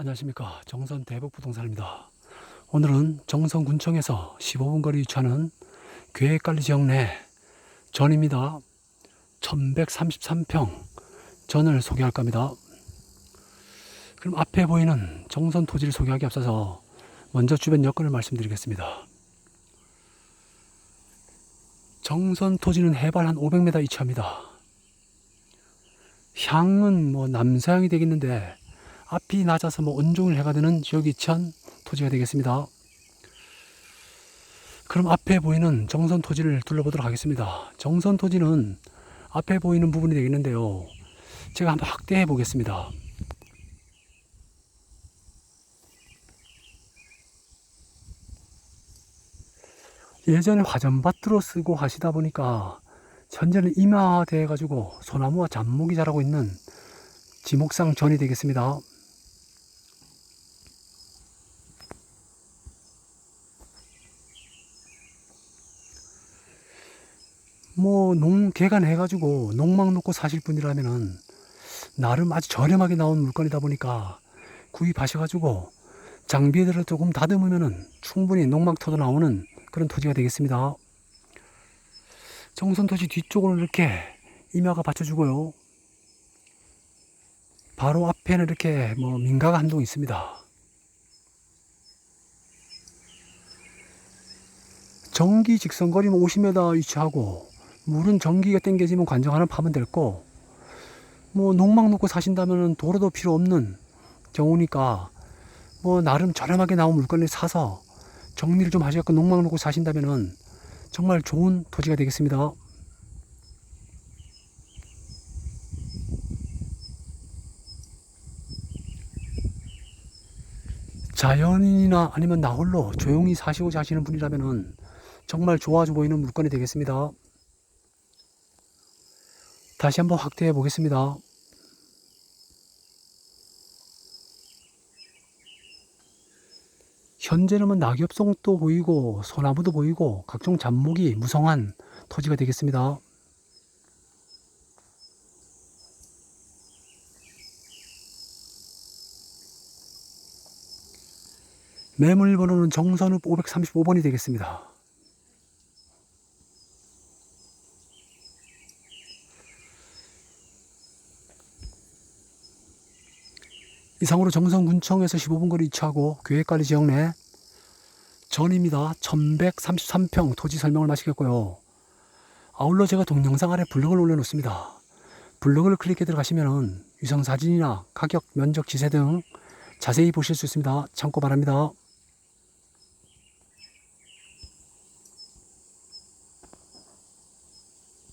안녕하십니까 정선 대북부동산입니다. 오늘은 정선군청에서 15분 거리 위치하는 계획관리 지역 내 전입니다. 1133평 전을 소개할 겁니다. 그럼 앞에 보이는 정선 토지를 소개하기 앞서서 먼저 주변 여건을 말씀드리겠습니다. 정선 토지는 해발 한 500m 위치합니다. 향은 뭐 남서향이 되겠는데 앞이 낮아서 뭐 온종일 해가 되는 지역이 위치한 토지가 되겠습니다. 그럼 앞에 보이는 정선 토지를 둘러보도록 하겠습니다. 정선 토지는 앞에 보이는 부분이 되겠는데요. 제가 한번 확대해 보겠습니다. 예전에 화전밭으로 쓰고 하시다 보니까 현재는 임화되어 가지고 소나무와 잡목이 자라고 있는 지목상 전이 되겠습니다. 뭐, 농, 개간해 가지고 농막 놓고 사실 분이라면은 나름 아주 저렴하게 나온 물건이다 보니까 구입하셔 가지고 장비들을 조금 다듬으면은 충분히 농막 터도 나오는 그런 토지가 되겠습니다. 정선 토지 뒤쪽으로 이렇게 임야가 받쳐주고요. 바로 앞에는 이렇게 뭐 민가가 한 동 있습니다. 전기 직선거리는 50m 위치하고 물은 전기가 땡겨지면 관정 하나 파면 될 거. 뭐 농막 놓고 사신다면 도로도 필요 없는 경우니까 뭐 나름 저렴하게 나온 물건을 사서 정리를 좀 하셔갖고 농막 놓고 사신다면은 정말 좋은 토지가 되겠습니다. 자연인이나 아니면 나 홀로 조용히 사시고자 하시는 분이라면은 정말 좋아 보이는 물건이 되겠습니다. 다시 한번 확대해 보겠습니다. 현재는 뭐 낙엽송도 보이고 소나무도 보이고 각종 잡목이 무성한 토지가 되겠습니다. 매물 번호는 정선읍 535번이 되겠습니다. 이상으로 정선군청에서 15분 거리 위치하고 계획관리 지역 내 전입니다. 1133평 토지 설명을 마치겠고요. 아울러 제가 동영상 아래 블로그를 올려놓습니다. 블로그를 클릭해 들어가시면 위성사진이나 가격, 면적, 지세 등 자세히 보실 수 있습니다. 참고 바랍니다.